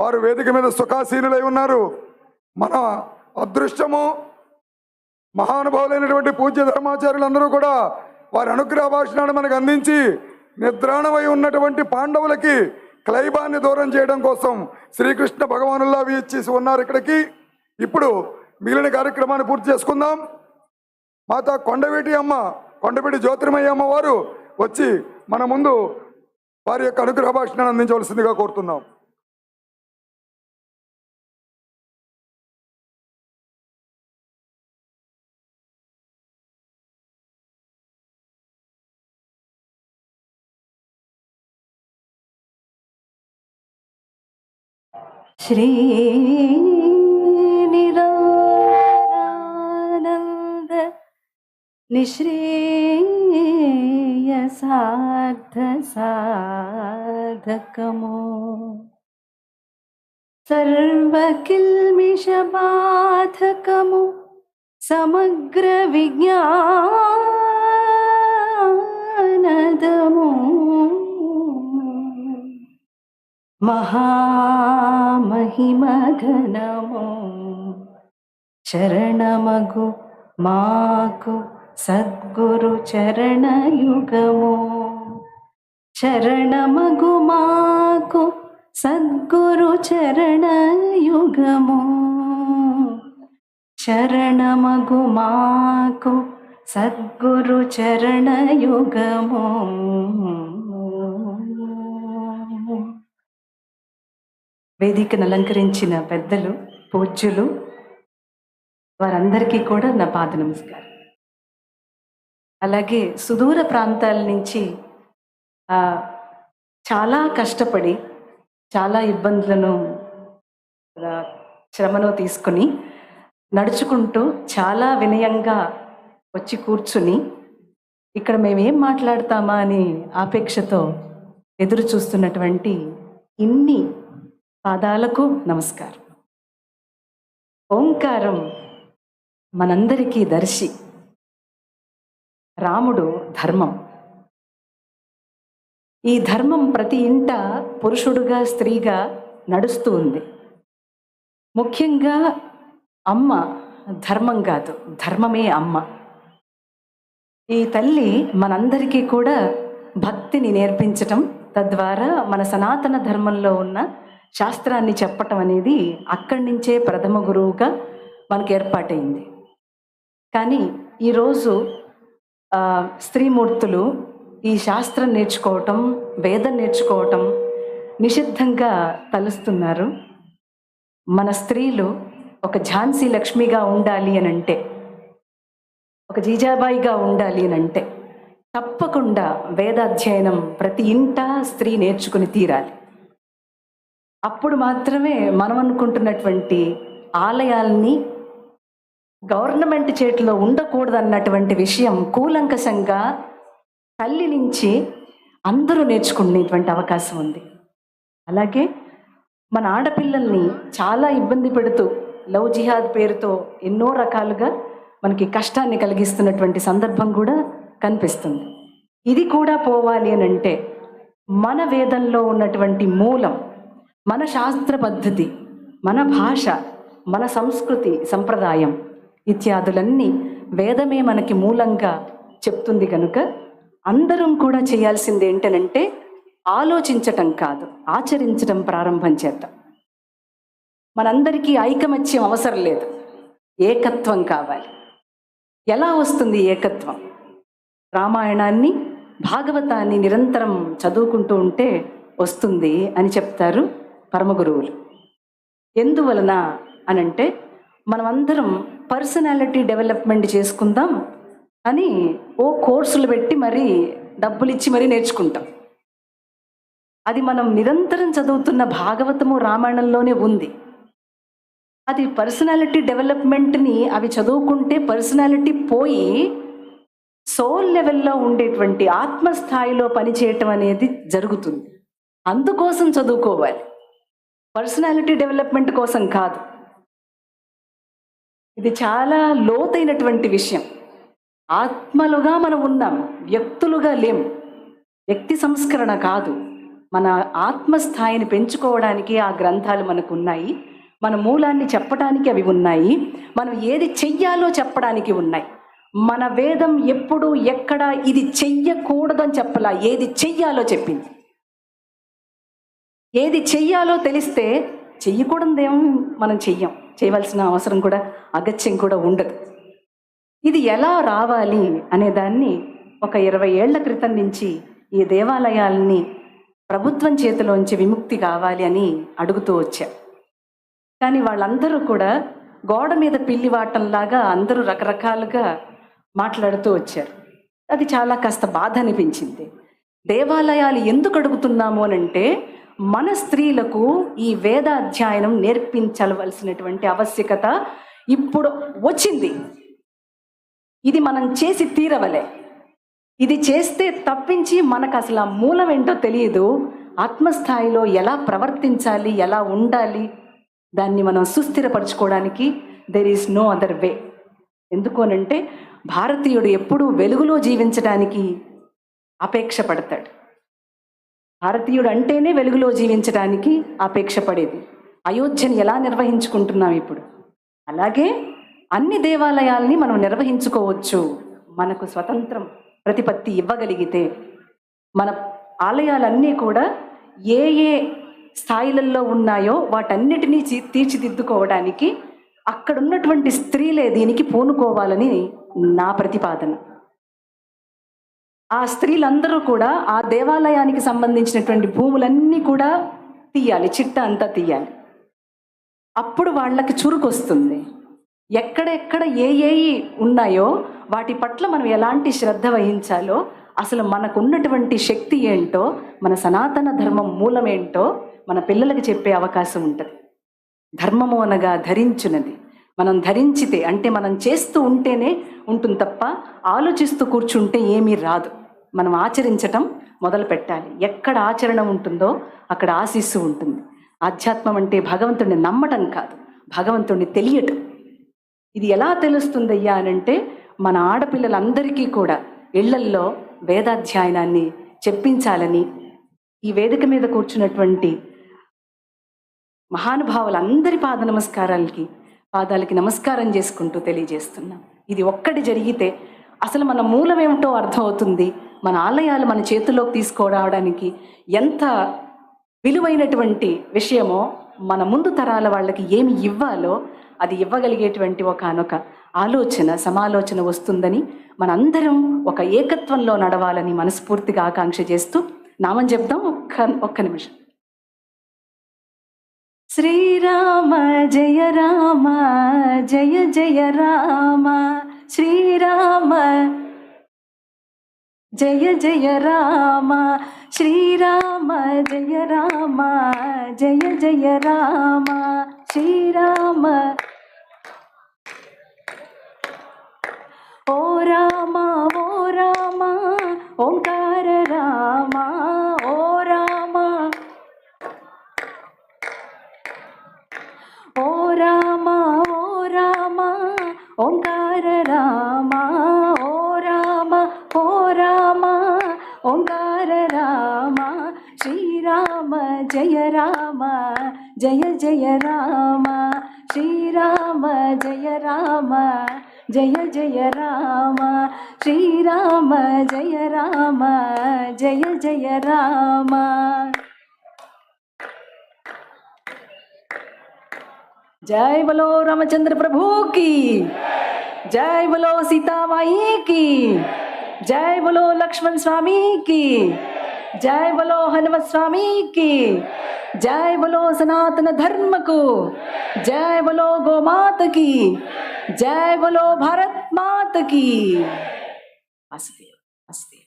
వారు వేదిక మీద సుఖాసీనులై ఉన్నారు. మన అదృష్టము మహానుభావులైనటువంటి పూజ్య ధర్మాచార్యులందరూ కూడా వారి అనుగ్రహ భాషణాన్ని మనకు అందించి నిద్రాణమై ఉన్నటువంటి పాండవులకి క్లైబాన్ని దూరం చేయడం కోసం శ్రీకృష్ణ భగవానుల్లా వీచేసి ఉన్నారు ఇక్కడికి. ఇప్పుడు మిగిలిన కార్యక్రమాన్ని పూర్తి చేసుకుందాం. మాత కొండవీటి అమ్మ కొండపేటి జ్యోతిర్మయ్య అమ్మ వారు వచ్చి మన ముందు వారి యొక్క అనుగ్రహ భాషణాన్ని అందించవలసిందిగా కోరుతున్నాం. ശ്രീനിരാനന്ദ നിശ്രേയ സാധ സാധകമോ സർവകിൽമിഷബാധകമോ സമഗ്ര വിജ്ഞാനദമോ మహామహిమఘనము శరణమగు మాకు సద్గురు చరణయుగము శరణమగు మాకు సద్గురు చరణయుగము శరణమగు మాకు సద్గురు చరణయుగము వేదికను అలంకరించిన పెద్దలు పూజ్యులు వారందరికీ కూడా నా పాద నమస్కారం. అలాగే సుదూర ప్రాంతాల నుంచి చాలా కష్టపడి చాలా ఇబ్బందులను శ్రమను తీసుకుని నడుచుకుంటూ చాలా వినయంగా వచ్చి కూర్చుని ఇక్కడ మేమేం మాట్లాడతామా అని ఆపేక్షతో ఎదురు చూస్తున్నటువంటి ఇన్ని పాదాలకు నమస్కారం. ఓంకారం మనందరికీ దర్శి. రాముడు ధర్మం. ఈ ధర్మం ప్రతి ఇంట పురుషుడుగా స్త్రీగా నడుస్తూ ఉంది. ముఖ్యంగా అమ్మ ధర్మం కాదు ధర్మమే అమ్మ. ఈ తల్లి మనందరికీ కూడా భక్తిని నేర్పించటం తద్వారా మన సనాతన ధర్మంలో ఉన్న శాస్త్రాన్ని చెప్పటం అనేది అక్కడి నుంచే ప్రథమ గురువుగా మనకు ఏర్పాటైంది కానీ ఈరోజు స్త్రీమూర్తులు ఈ శాస్త్రం నేర్చుకోవటం వేదం నేర్చుకోవటం నిషిద్ధంగా తలుస్తున్నారు. మన స్త్రీలు ఒక ఝాన్సీ లక్ష్మిగా ఉండాలి అని అంటే ఒక జీజాబాయిగా ఉండాలి అని అంటే తప్పకుండా వేదాధ్యయనం ప్రతి ఇంటా స్త్రీ నేర్చుకుని తీరాలి. అప్పుడు మాత్రమే మనం అనుకుంటున్నటువంటి ఆలయాల్ని గవర్నమెంట్ చేతిలో ఉండకూడదన్నటువంటి విషయం కూలంకషంగా తల్లి నుంచి అందరూ నేర్చుకునేటువంటి అవకాశం ఉంది. అలాగే మన ఆడపిల్లల్ని చాలా ఇబ్బంది పెడుతూ లవ్ జిహాద్ పేరుతో ఎన్నో రకాలుగా మనకి కష్టాన్ని కలిగిస్తున్నటువంటి సందర్భం కూడా కనిపిస్తుంది. ఇది కూడా పోవాలి అని అంటే మన వేదంలో ఉన్నటువంటి మూలం మన శాస్త్ర పద్ధతి మన భాష మన సంస్కృతి సంప్రదాయం ఇత్యాదులన్నీ వేదమే మనకి మూలంగా చెప్తుంది కనుక అందరం కూడా చేయాల్సింది ఏంటనంటే ఆలోచించటం కాదు ఆచరించటం ప్రారంభం చేద్దాం. మనందరికీ ఐకమత్యం అవసరం లేదు ఏకత్వం కావాలి. ఎలా వస్తుంది ఏకత్వం? రామాయణాన్ని భాగవతాన్ని నిరంతరం చదువుకుంటూ ఉంటే వస్తుంది అని చెప్తారు పరమగురువులు ఎందువలన అనంటే మనమందరం పర్సనాలిటీ డెవలప్మెంట్ చేసుకుందాం అని ఓ కోర్సులు పెట్టి మరీ డబ్బులు ఇచ్చి మరీ నేర్చుకుంటాం. అది మనం నిరంతరం చదువుతున్న భాగవతము రామాయణంలోనే ఉంది. అది పర్సనాలిటీ డెవలప్మెంట్ని అవి చదువుకుంటే పర్సనాలిటీ పోయి సోల్ లెవెల్లో ఉండేటువంటి ఆత్మస్థాయిలో పనిచేయటం అనేది జరుగుతుంది. అందుకోసం చదువుకోవాలి. పర్సనాలిటీ డెవలప్మెంట్ కోసం కాదు. ఇది చాలా లోతైనటువంటి విషయం. ఆత్మలుగా మనం ఉన్నాం వ్యక్తులుగా లేం. వ్యక్తి సంస్కరణ కాదు. మన ఆత్మస్థాయిని పెంచుకోవడానికి ఆ గ్రంథాలు మనకు ఉన్నాయి మన మూలాన్ని చెప్పడానికి అవి ఉన్నాయి. మనం ఏది చెయ్యాలో చెప్పడానికి ఉన్నాయి. మన వేదం ఎప్పుడు ఎక్కడ ఇది చెయ్యకూడదని చెప్పలా. ఏది చెయ్యాలో చెప్పింది. ఏది చెయ్యాలో తెలిస్తే చెయ్యకూడదేమో మనం చెయ్యం. చేయవలసిన అవసరం కూడా అగత్యం కూడా ఉండదు. ఇది ఎలా రావాలి అనే దాన్ని ఒక ఇరవై ఏళ్ళ క్రితం నుంచి ఈ దేవాలయాల్ని ప్రభుత్వం చేతిలోంచి విముక్తి కావాలి అని అడుగుతూ వచ్చా. కానీ వాళ్ళందరూ కూడా గోడ మీద పిల్లివాటంలాగా అందరూ రకరకాలుగా మాట్లాడుతూ వచ్చారు. అది చాలా కాస్త బాధ అనిపించింది. దేవాలయాలు ఎందుకు అడుగుతున్నాము అనంటే మన స్త్రీలకు ఈ వేదాధ్యాయనం నేర్పించవలసినటువంటి ఆవశ్యకత ఇప్పుడు వచ్చింది. ఇది మనం చేసి తీరవలే. ఇది చేస్తే తప్పించి మనకు అసలు ఆ మూలం ఏంటో తెలియదు. ఆత్మస్థాయిలో ఎలా ప్రవర్తించాలి ఎలా ఉండాలి దాన్ని మనం సుస్థిరపరచుకోవడానికి there is no other way ఎందుకోనంటే భారతీయుడు ఎప్పుడూ వెలుగులో జీవించడానికి అపేక్ష పడతాడు భారతీయుడు అంటేనే వెలుగులో జీవించడానికి అపేక్షపడేది అయోధ్యని ఎలా నిర్వహించుకుంటున్నాం ఇప్పుడు? అలాగే అన్ని దేవాలయాల్ని మనం నిర్వహించుకోవచ్చు. మనకు స్వతంత్రం ప్రతిపత్తి ఇవ్వగలిగితే మన ఆలయాలన్నీ కూడా ఏ ఏ స్థాయిలలో ఉన్నాయో వాటన్నిటినీ తీర్చిదిద్దుకోవడానికి అక్కడున్నటువంటి స్త్రీలే దీనికి పూనుకోవాలని నా ప్రతిపాదన. ఆ స్త్రీలందరూ కూడా ఆ దేవాలయానికి సంబంధించినటువంటి భూములన్నీ కూడా తీయాలి చిట్ట అంతా తీయాలి. అప్పుడు వాళ్ళకి చురుకొస్తుంది. ఎక్కడెక్కడ ఏ ఏ ఉన్నాయో వాటి పట్ల మనం ఎలాంటి శ్రద్ధ వహించాలో అసలు మనకున్నటువంటి శక్తి ఏంటో మన సనాతన ధర్మం మూలమేంటో మన పిల్లలకి చెప్పే అవకాశం ఉంటుంది. ధర్మము అనగా ధరించినది. మనం ధరించితే అంటే మనం చేస్తూ ఉంటేనే ఉంటుంది తప్ప ఆలోచిస్తూ కూర్చుంటే ఏమీ రాదు. మనం ఆచరించటం మొదలు పెట్టాలి. ఎక్కడ ఆచరణ ఉంటుందో అక్కడ ఆశీస్సు ఉంటుంది. ఆధ్యాత్మం అంటే భగవంతుడిని నమ్మటం కాదు. భగవంతుడిని తెలియటం. ఇది ఎలా తెలుస్తుందయ్యా అనంటే మన ఆడపిల్లలందరికీ కూడా ఇళ్ళల్లో వేదాధ్యయనాన్ని చెప్పించాలని ఈ వేదిక మీద కూర్చున్నటువంటి మహానుభావులందరి పాద నమస్కారాలకి పాదాలకి నమస్కారం చేసుకుంటూ తెలియజేస్తున్నాం. ఇది ఒక్కటి జరిగితే అసలు మన మూలం ఏమిటో అర్థమవుతుంది? మన ఆలయాలు మన చేతుల్లోకి తీసుకురావడానికి ఎంత విలువైనటువంటి విషయమో మన ముందు తరాల వాళ్ళకి ఏమి ఇవ్వాలో అది ఇవ్వగలిగేటువంటి ఒకనొక ఆలోచన సమాలోచన వస్తుందని మనందరం ఒక ఏకత్వంలో నడవాలని మనస్ఫూర్తిగా ఆకాంక్ష చేస్తూ నామం చెప్దాం ఒక్క ఒక్క నిమిషం. ஸ்ரீராம ஜெய ராம ஜெய ஜெய ராம ஸ்ரீராம ஜெய ஜெய ராம ஸ்ரீராம ஜெய ராம ஜெய ஜெய ராம ஸ்ரீராம. ஓ ராமா ஓ ராமா ஓம் जय राम, जय जय राम। जय राम, जय जय राम। जय राम, जय जय राम। जय बोलो रामचंद्र प्रभु की। जय बोलो सीता माई की। जय बोलो लक्ष्मण स्वामी की। जय बोलो हनुमत स्वामी की। जय बोलो सनातन धर्म को। जय बोलो गोमात की। जय बोलो भारत मात की। वासुदेव वासुदेव